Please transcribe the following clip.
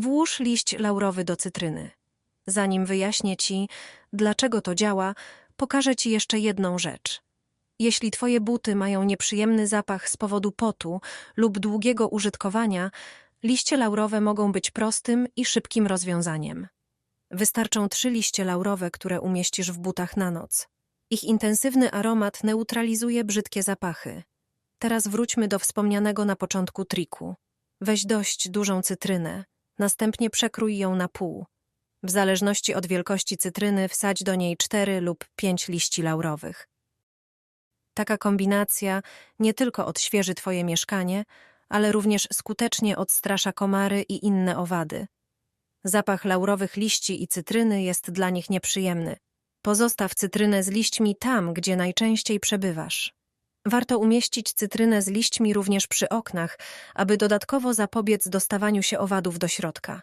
Włóż liść laurowy do cytryny. Zanim wyjaśnię ci, dlaczego to działa, pokażę ci jeszcze jedną rzecz. Jeśli twoje buty mają nieprzyjemny zapach z powodu potu lub długiego użytkowania, liście laurowe mogą być prostym i szybkim rozwiązaniem. Wystarczą trzy liście laurowe, które umieścisz w butach na noc. Ich intensywny aromat neutralizuje brzydkie zapachy. Teraz wróćmy do wspomnianego na początku triku. Weź dość dużą cytrynę, następnie przekrój ją na pół. W zależności od wielkości cytryny wsadź do niej cztery lub pięć liści laurowych. Taka kombinacja nie tylko odświeży Twoje mieszkanie, ale również skutecznie odstrasza komary i inne owady. Zapach laurowych liści i cytryny jest dla nich nieprzyjemny. Pozostaw cytrynę z liśćmi tam, gdzie najczęściej przebywasz. Warto umieścić cytrynę z liśćmi również przy oknach, aby dodatkowo zapobiec dostawaniu się owadów do środka.